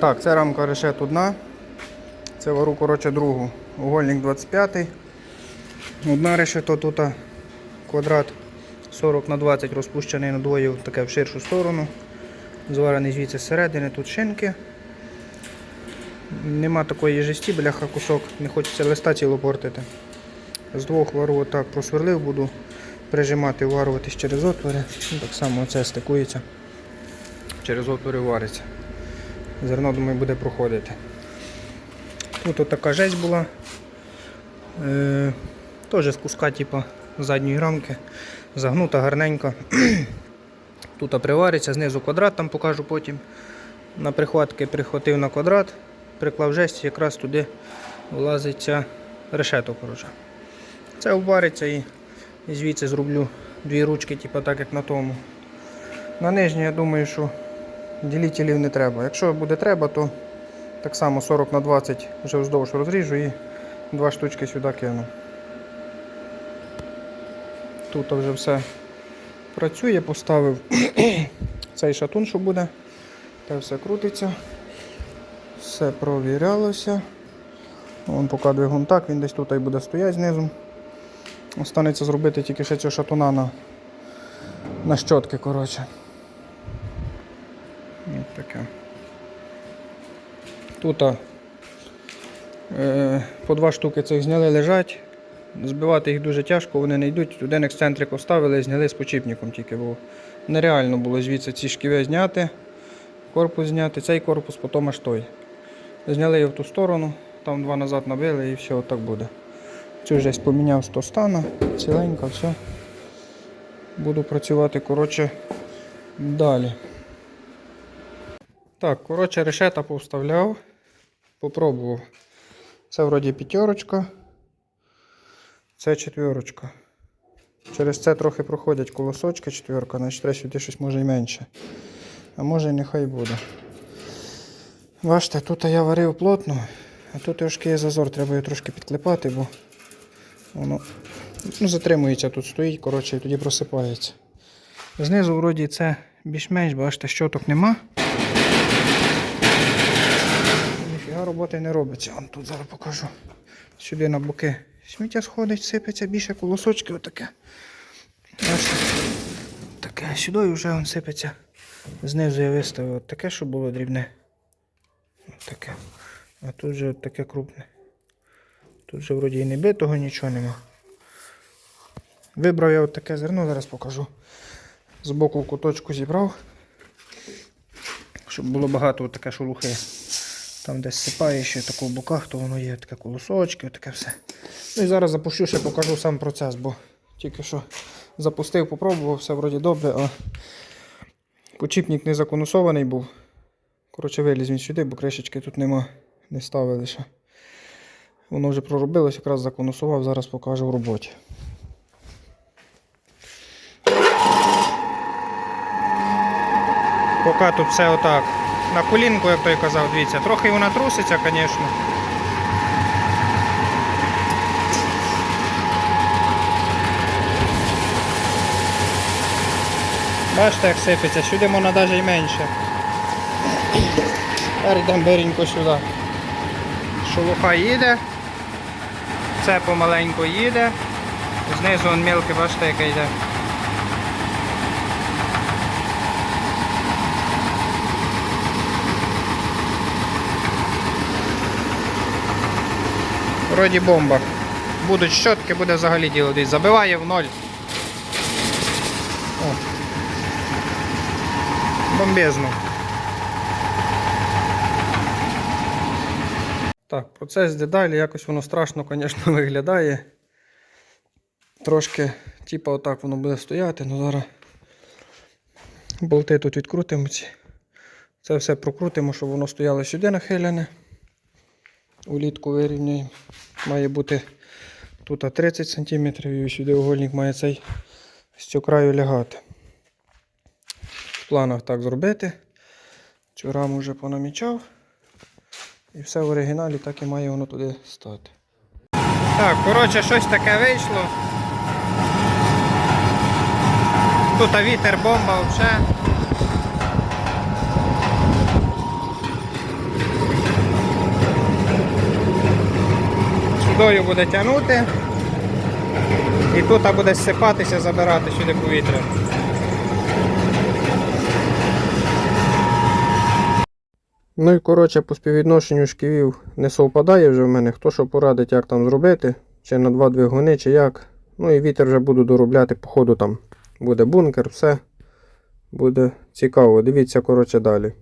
Так, це рамка решет одна. Це вару, коротше, другу. Угольник 25. Одна решето тут квадрат 40 на 20 розпущений на двоє таке в ширшу сторону. Зварений звідси зсередини, тут шинки. Нема такої жесті, бляха кусок, не хочеться листа ціло портити. З двох вару отак просверлив, буду прижимати, варюватись через отвори. Ну, так само це стикується. Через отвори вариться. Зерно, думаю, буде проходити. Тут така жесть була. Е, теж з куска типу, задньої рамки. Загнута гарненько. Тут привариться, знизу квадрат там покажу потім. На прихватки прихватив на квадрат, приклав жесть, якраз туди влазить ця решето. Коротше. Це вбариться і, і звідси зроблю дві ручки, типу, так як на тому. На нижній, я думаю, що ділителів не треба. Якщо буде треба, то так само 40 на 20 вже вздовж розріжу і два штучки сюди кину. Тут вже все працює, поставив цей шатун, що буде. Те все крутиться. Все провірялося. Вон поки двигун так, він десь тут і буде стояти знизу. Останеться зробити тільки ще цього шатуна на, на щотки, коротше. Таке. Тут е, по два штуки цих зняли лежать. Збивати їх дуже тяжко, вони не йдуть. Один ексцентрик оставили, зняли з почіпником тільки, бо нереально було звідси ці шківи зняти, корпус зняти, цей корпус, потім аж той. Зняли його в ту сторону, там два назад набили і все, отак буде. Цю вже поміняв 100 стана, ціленька, все. Буду працювати коротше, далі. Так, коротше, решета повставляв, попробував. Це вроді п'ятерочка, це четверочка. Через це трохи проходять колосочки четверка, значить треба сюди щось може і менше. А може і нехай буде. Бачите, тут я варив плотно, а тут трошки є зазор, треба його трошки підклепати, бо воно ну, затримується, тут стоїть, коротше, і тоді просипається. Знизу вроді це більш-менш, бачите, щоток нема. Роботи не робиться. Вон тут зараз покажу. Сюди на боки. Сміття сходить, сипеться більше колосочки отаке. Таке. Сюди вже он сипеться. Знизу я виставив таке, що було дрібне. От таке. А тут от таке крупне. Тут вже вроді і не битого, нічого нема. Вибрав я от таке зерно, зараз покажу. Збоку в куточку зібрав. Щоб було багато таке шелухи. Там десь сипає ще тако в боках, то воно є таке колосочки, таке все. Ну і зараз запущу, ще покажу сам процес, бо тільки що запустив, попробував, все вроді добре, а почіпник не законусований був. Коротше, виліз він сюди, бо кришечки тут нема, не ставили ще. Воно вже проробилось, якраз законусував, зараз покажу в роботі. Поки тут все отак. На колінку, як той казав, дивіться, трохи вона труситься, звісно. Бачите, як сипеться, сюди можна навіть і менше. Тепер йдемо беренько сюди. Шелуха їде, це помаленьку їде, знизу он бачите, яке йде. Вроді бомба. Будуть щотки, буде взагалі діло. Забиває в ноль. О. Бомбезно. Так, процес йде далі, якось воно страшно, звісно, виглядає. Трошки, типа, отак воно буде стояти, але зараз болти тут відкрутимо. Це все прокрутимо, щоб воно стояло сюди нахилене. Улітку вирівняємо. Має бути тут 30 см і сюди угольник має цей з цього краю лягати. В планах так зробити. Цю раму вже понамічав. І все в оригіналі так і має воно туди стати. Так, коротше, щось таке вийшло. Тут вітер, бомба взагалі. Сюдою буде тягнути. І тут буде зсипатися, забирати сюди повітря. Ну і коротше, по співвідношенню шківів не совпадає вже в мене. Хто що порадить, як там зробити, чи на два двигуни, чи як. Ну і вітер вже буду доробляти, по ходу там буде бункер, все. Буде цікаво. Дивіться, коротше, далі.